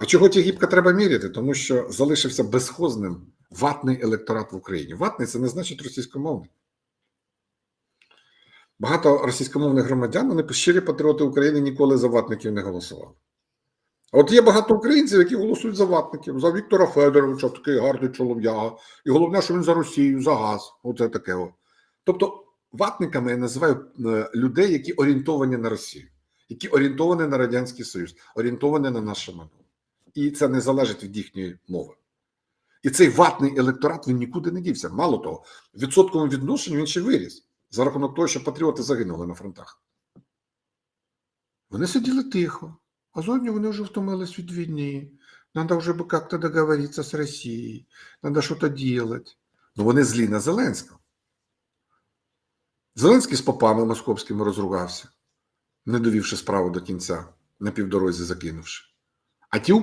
А чого ті гібка треба міряти? Тому що залишився безхозним ватний електорат в Україні. Ватний це не значить російськомовний. Багато російськомовних громадян, вони щирі патріоти України ніколи за ватників не голосували. А от є багато українців, які голосують за ватників, за Віктора Федоровича, такий гарний чолов'яга. І головне, що він за Росію, за газ. Оце таке. Тобто, ватниками я називаю е, людей, які орієнтовані на Росію, які орієнтовані на Радянський Союз, орієнтовані на наше минуле. І це не залежить від їхньої мови. І цей ватний електорат він нікуди не дівся. Мало того, в відсотковому відношенні він ще виріс за рахунок того, що патріоти загинули на фронтах. Вони сиділи тихо, а зовні вони вже втомились від війни. Надо вже би як-то договоритися з Росією, надо щось робити. Ну вони злі на Зеленського. Зеленський з попами московськими розругався, не довівши справу до кінця, на півдорозі закинувши. А ті